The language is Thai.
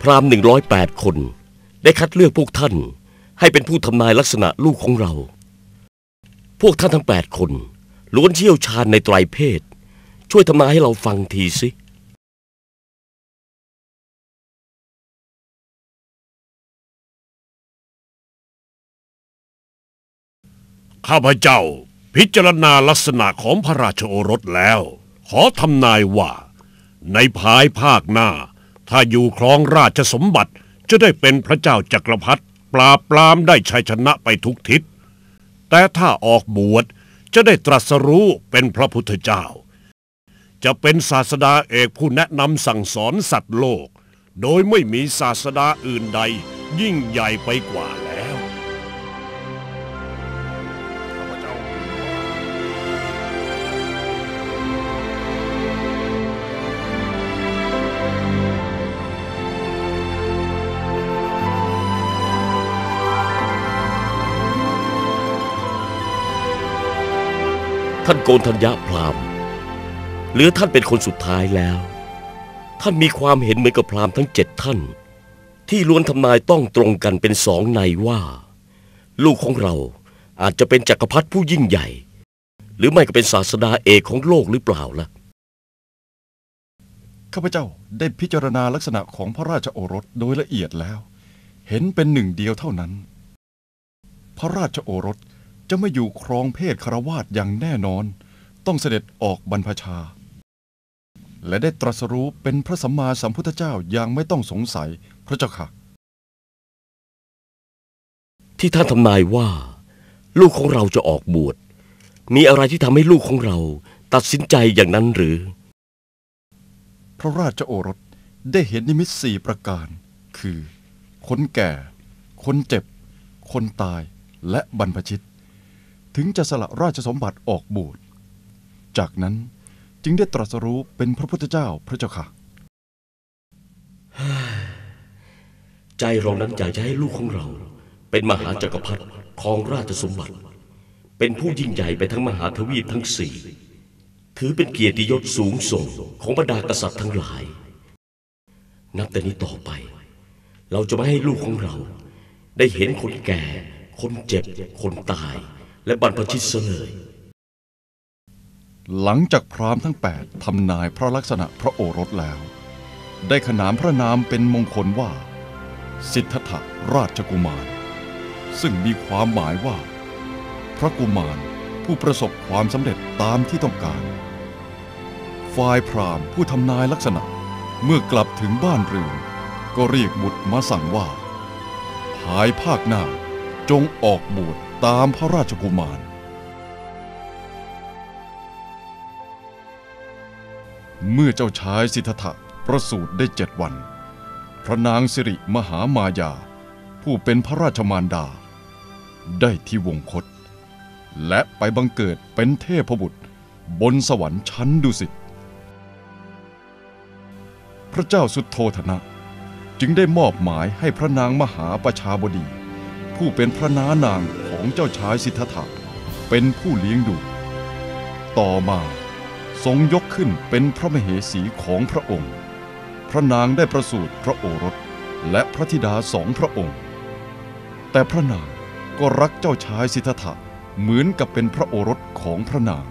พราหมณ์หนึ่งร้อยแปดคน ได้คัดเลือกพวกท่าน ให้เป็นผู้ทำนายลักษณะลูกของเรา พวกท่านทั้งแปดคนล้วนเชี่ยวชาญในไตรเพศ ช่วยทำนายให้เราฟังทีสิข้าพเจ้า พิจารณาลักษณะของพระราชโอรสแล้ว ขอทำนายว่า ในภายภาคหน้า ถ้าอยู่ครองราชสมบัติจะได้เป็นพระเจ้าจักรพรรดิปราบปรามได้ชัยชนะไปทุกทิศ แต่ถ้าออกบวชจะได้ตรัสรู้เป็นพระพุทธเจ้า จะเป็นศาสดาเอกผู้แนะนำสั่งสอนสัตว์โลก โดยไม่มีศาสดาอื่นใดยิ่งใหญ่ไปกว่า ท่านโกนธัญญาพราหมณ์เหลือท่านเป็นคนสุดท้ายแล้ว ท่านมีความเห็นเหมือนกับพราหมณ์ทั้งเจ็ดท่าน ที่ล้วนทำนายต้องตรงกันเป็นสองในว่า ลูกของเราอาจจะเป็นจักรพรรดิผู้ยิ่งใหญ่ หรือไม่ก็เป็นศาสดาเอกของโลกหรือเปล่าล่ะข้าพเจ้าได้พิจารณาลักษณะของพระราชโอรสโดยละเอียดแล้ว เห็นเป็นหนึ่งเดียวเท่านั้น พระราชโอรส จะไม่อยู่ครองเพศคารวาสอย่างแน่นอน ต้องเสด็จออกบรรพชา และได้ตรัสรู้เป็นพระสัมมาสัมพุทธเจ้าอย่างไม่ต้องสงสัยพระเจ้าค่ะ ที่ท่านทำนายว่า ลูกของเราจะออกบวชมีอะไรที่ทำให้ลูกของเราตัดสินใจอย่างนั้นหรือ พระราชโอรสได้เห็นนิมิตสี่ประการ คือ คนแก่ คนเจ็บ คนตายและบรรพชิต ถึงจะสละราชสมบัติออกบวชจากนั้นจึงได้ตรัสรู้เป็นพระพุทธเจ้าพระเจ้าค่ะ ใจเรานั้นอยากจะให้ลูกของเรา เป็นมหาจักรพรรดิครองราชสมบัติ เป็นผู้ยิ่งใหญ่ไปทั้งมหาทวีปทั้งสี่ถือเป็นเกียรติยศสูงส่งของบรรดากษัตริย์ทั้งหลาย นับแต่นี้ต่อไป เราจะไม่ให้ลูกของเรา ได้เห็นคนแก่ คนเจ็บ คนตาย และบรรพชิตเสยเลยหลังจากพราหมณ์ทั้งแปดทำนายพระลักษณะพระโอรสแล้ว ได้ขนานพระนามเป็นมงคลว่า สิทธัตถราชกุมาร ซึ่งมีความหมายว่า พระกุมารผู้ประสบความสำเร็จตามที่ต้องการ ฝ่ายพราหมณ์ผู้ทำนายลักษณะเมื่อกลับถึงบ้านเรือนก็เรียกบุตรมาสั่งว่า ภายภาคหน้าจงออกบวช ตามพระราชกุมาร เมื่อเจ้าชายสิทธัตถะประสูติได้เจ็ดวัน พระนางสิริมหามายา ผู้เป็นพระราชมารดา ได้ที่วงคต และไปบังเกิดเป็นเทพบุตรบนสวรรค์ชั้นดุสิต พระเจ้าสุดโทธนะ จึงได้มอบหมายให้พระนางมหาประชาบดี ผู้เป็นพระน้านาง ของเจ้าชายสิทธัตถะเป็นผู้เลี้ยงดู ต่อมาทรงยกขึ้นเป็นพระมเหสีของพระองค์ พระนางได้ประสูติพระโอรสและพระธิดาสองพระองค์ แต่พระนางก็รักเจ้าชายสิทธัตถะเหมือนกับเป็นพระโอรสของพระนาง